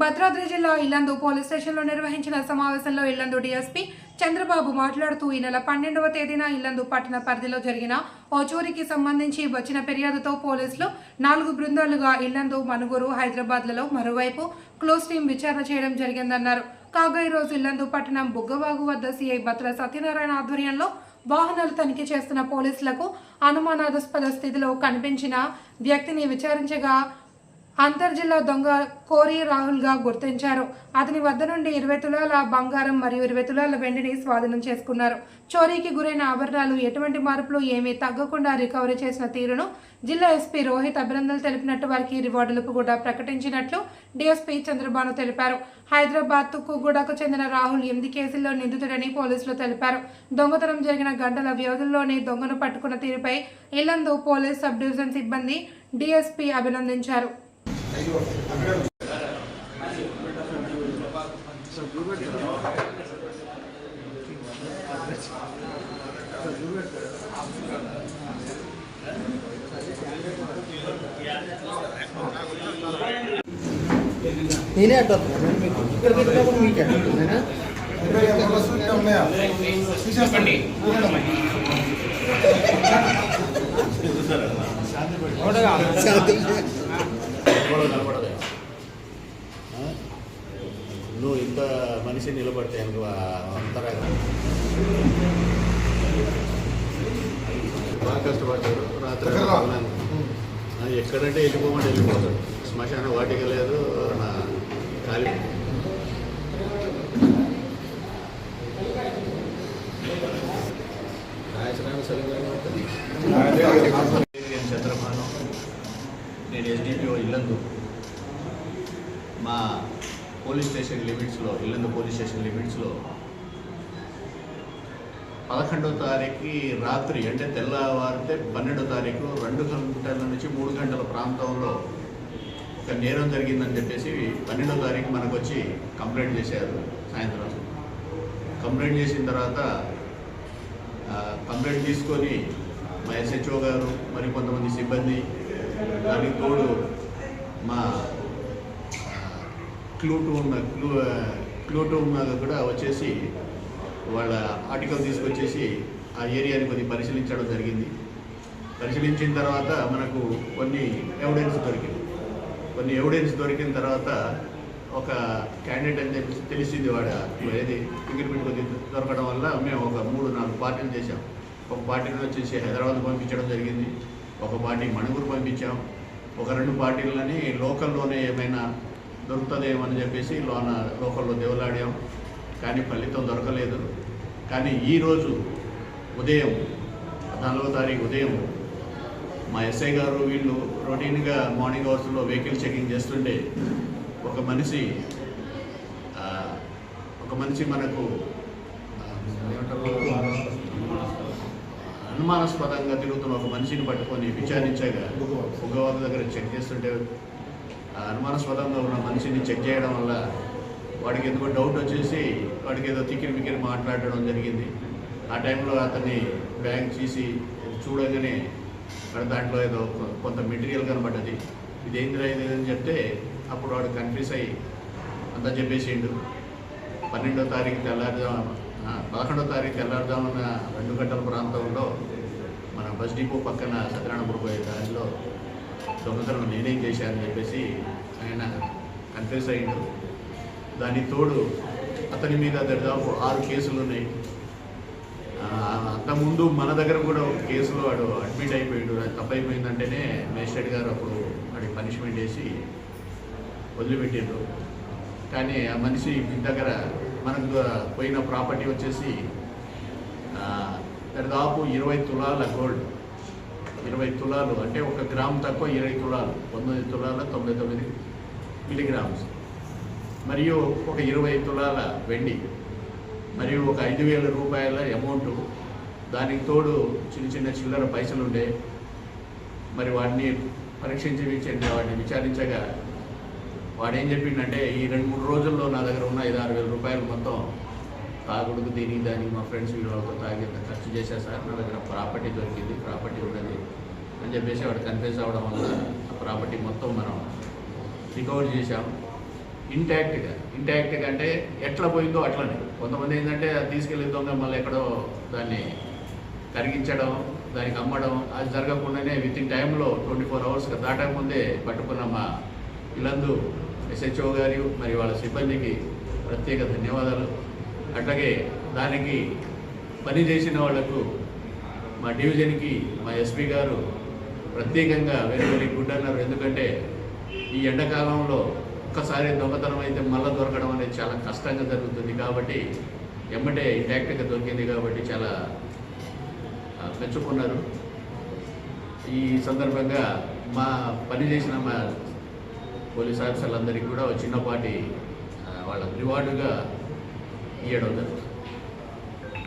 భద్రాద్రి జిల్లా ఇల్లందు పోలీస్ స్టేషన్లో నిర్వహించిన సమావేశంలో ఇల్లందు డీఎస్పీ చంద్రబాబు మాట్లాడుతూ ఈ నెల పన్నెండవ తేదీన ఇల్లందు పట్టణ పరిధిలో జరిగిన ఓ చోరీకి సంబంధించి వచ్చిన ఫిర్యాదుతో పోలీసులు నాలుగు బృందాలుగా ఇల్లందు మనుగురు హైదరాబాద్లలో మరోవైపు క్లోజ్ టీం విచారణ చేయడం జరిగిందన్నారు. కాగా ఈరోజు ఇల్లందు పట్టణం బుగ్గవాగు వద్ద సీఐ భద్ర సత్యనారాయణ ఆధ్వర్యంలో వాహనాలు తనిఖీ చేస్తున్న పోలీసులకు అనుమానాస్పద స్థితిలో కనిపించిన వ్యక్తిని విచారించగా అంతర్జిల్లా దొంగ కోరి రాహుల్గా గుర్తించారు. అతని వద్ద నుండి ఇరవై తులాల బంగారం మరియు ఇరవై తులాల వెండిని స్వాధీనం చేసుకున్నారు. చోరీకి గురైన ఆభరణాలు ఎటువంటి మార్పులు ఏమీ తగ్గకుండా రికవరీ చేసిన తీరును జిల్లా ఎస్పీ రోహిత్ అభినందనలు తెలిపినట్టు వారికి రివార్డులకు కూడా ప్రకటించినట్లు డిఎస్పీ చంద్రబాను తెలిపారు. హైదరాబాద్ కుగూడకు చెందిన రాహుల్ ఎనిమిది కేసుల్లో నిందితుడని పోలీసులు తెలిపారు. దొంగతనం జరిగిన గంటల వ్యవధుల్లోనే దొంగను పట్టుకున్న తీరుపై ఇల్లందు పోలీస్ సబ్ డివిజన్ సిబ్బంది డిఎస్పీ అభినందించారు. నేనే వస్తున్నాను మీకు ఇక్కడికి వచ్చినప్పుడు మీకు అడ్డు నేనా కూడా ఆ? నువ్వు ఇంత మనిషి నిలబడితే అనుకో అంతరా బాగా కష్టపడ్డాడు రాత్రి ఎక్కడంటే వెళ్ళిపోమంటే వెళ్ళిపోతాడు శ్మశాన వాటిక లేదు నా ఖాళీ చంద్రబాను నేను ఎస్డిపిఓ ఇల్లందు మా పోలీస్ స్టేషన్ లిమిట్స్లో ఇల్లందు పోలీస్ స్టేషన్ లిమిట్స్లో పదకొండో తారీఖు రాత్రి అంటే తెల్లవారితే పన్నెండో తారీఖు రెండు గంటల నుంచి మూడు గంటల ప్రాంతంలో ఒక నేరం జరిగిందని చెప్పేసి పన్నెండో తారీఖు మనకు వచ్చి కంప్లైంట్ చేశారు సాయంత్రం. కంప్లైంట్ చేసిన తర్వాత కంప్లైంట్ తీసుకొని మా ఎస్హెచ్ఓ గారు మరి కొంతమంది సిబ్బంది దానికి తోడు మా క్లూటు ఉన్న క్లూ క్లూటు ఉన్న కూడా వచ్చేసి వాళ్ళ ఆర్టికల్ తీసుకొచ్చేసి ఆ ఏరియాని కొద్దిగా పరిశీలించడం జరిగింది. పరిశీలించిన తర్వాత మనకు కొన్ని ఎవిడెన్స్ దొరికింది. కొన్ని ఎవిడెన్స్ దొరికిన తర్వాత ఒక క్యాండిడేట్ అని చెప్పి తెలిసింది వాడ. ఏది? ఇంక్రిమెంట్ కొద్దిగా దొరకడం వల్ల మేము ఒక మూడు నాలుగు పార్టీలు చేసాం ఒక పార్టీని వచ్చేసి హైదరాబాద్ పంపించడం జరిగింది. ఒక పార్టీ మణిపూర్ పంపించాం. ఒక రెండు పార్టీలని లోకల్లోనే ఏమైనా దొరుకుతుందేమో అని చెప్పేసి లోన లోకల్లో దేవులాడాం కానీ ఫలితం దొరకలేదు కానీ ఈరోజు ఉదయం నాలుగో తారీఖు ఉదయం మా ఎస్ఐ గారు వీళ్ళు రొటీన్గా మార్నింగ్ అవర్స్లో వెహికల్ చెకింగ్ చేస్తుంటే ఒక మనిషి ఒక మనిషి మనకు? అనుమానాస్పదంగా తిరుగుతున్న ఒక మనిషిని పట్టుకొని విచారించగా ఉగ్గవాళ్ళ దగ్గర చెక్ చేస్తుంటే అనుమానాస్పదంగా ఉన్న మనిషిని చెక్ చేయడం వల్ల వాడికి ఎందుకో డౌట్ వచ్చేసి వాడికి ఏదో తిక్కిరి మిక్కిరి మాట్లాడడం జరిగింది. ఆ టైంలో అతన్ని బ్యాగ్ తీసి చూడగానే వాడి దాంట్లో ఏదో కొంత మెటీరియల్ కనబడ్డది. ఇది ఇది అని చెప్తే అప్పుడు వాడు కన్ఫ్యూజ్ అయ్యి అంతా చెప్పేసిండు. పన్నెండో తారీఖు తెల్లారుజాము పదకొండో తారీఖు తెల్లారుజామున రెండు గంటల ప్రాంతంలో మన బస్ డిపో పక్కన సత్యనారాయణపురం పోయే దారిలో దొంగతనం నేనేం చేశానని చెప్పేసి ఆయన కన్ఫ్యూజ్ అయ్యాడు. దాని తోడు అతని మీద దాదాపు ఆరు కేసులు ఉన్నాయి. అంతకుముందు మన దగ్గర కూడా ఒక కేసులో వాడు అడ్మిట్ అయిపోయాడు. అది తప్పైపోయిందంటేనే మేజిస్ట్రేట్ గారు అప్పుడు వాడికి పనిష్మెంట్ వేసి వదిలిపెట్టారు కానీ ఆ మనిషి దగ్గర మనకు పోయిన ప్రాపర్టీ వచ్చేసి దాదాపు ఇరవై తులాల గోల్డ్ ఇరవై తులాలు అంటే ఒక గ్రామ్ తక్కువ ఇరవై తులాలు పంతొమ్మిది తులాల తొంభై తొమ్మిది మిలిగ్రామ్స్. మరియు ఒక ఇరవై తులాల వెండి మరియు ఒక ఐదు వేల రూపాయల అమౌంట్. దానికి తోడు చిన్న చిన్న చిల్లర పైసలు ఉండే మరి వాటిని పరీక్షించి వాటిని విచారించగా వాడేం చెప్పిండంటే ఈ రెండు మూడు రోజుల్లో నా దగ్గర ఉన్న ఐదు ఆరు వేల రూపాయలు మొత్తం తాగుడుకు దీనికి దానికి మా ఫ్రెండ్స్ వీళ్ళతో తాగి ఖర్చు చేశా సార్. నా దగ్గర ప్రాపర్టీ దొరికింది ప్రాపర్టీ ఉన్నది అని చెప్పేసి వాడు కన్ఫ్యూజ్ అవ్వడం వల్ల ఆ ప్రాపర్టీ మొత్తం మనం రికవర్ చేశాం. ఇంటాక్ట్గా ఇంటాక్ట్గా అంటే ఎట్లా పోయిందో అట్లనే. కొంతమంది ఏంటంటే అది తీసుకెళ్ళి దొంగ మళ్ళీ ఎక్కడో దాన్ని కరిగించడం దానికి అమ్మడం అది జరగకుండానే విత్ ఇన్ టైంలో ట్వంటీ ఫోర్ అవర్స్ దాటకముందే పట్టుకున్న మా ఇలందు ఎస్హెచ్ఓ గారు మరి వాళ్ళ సిబ్బందికి ప్రత్యేక ధన్యవాదాలు. అట్లాగే దానికి పని చేసిన వాళ్ళకు మా డివిజన్కి మా ఎస్పీ గారు ప్రత్యేకంగా వెనుకలి గుడ్డన్నారు ఎందుకంటే ఈ ఎండాకాలంలో ఒక్కసారి దొంగతనం అయితే మళ్ళీ దొరకడం అనేది చాలా కష్టంగా జరుగుతుంది కాబట్టి ఎమ్మటే ఇంటాక్ట్గా దొరికింది కాబట్టి చాలా మెచ్చుకున్నారు. ఈ సందర్భంగా మా పని చేసిన మా పోలీస్ ఆఫీసర్లందరికీ కూడా చిన్నపాటి వాళ్ళ రివార్డుగా ఇవ్వడం జరుగుతుంది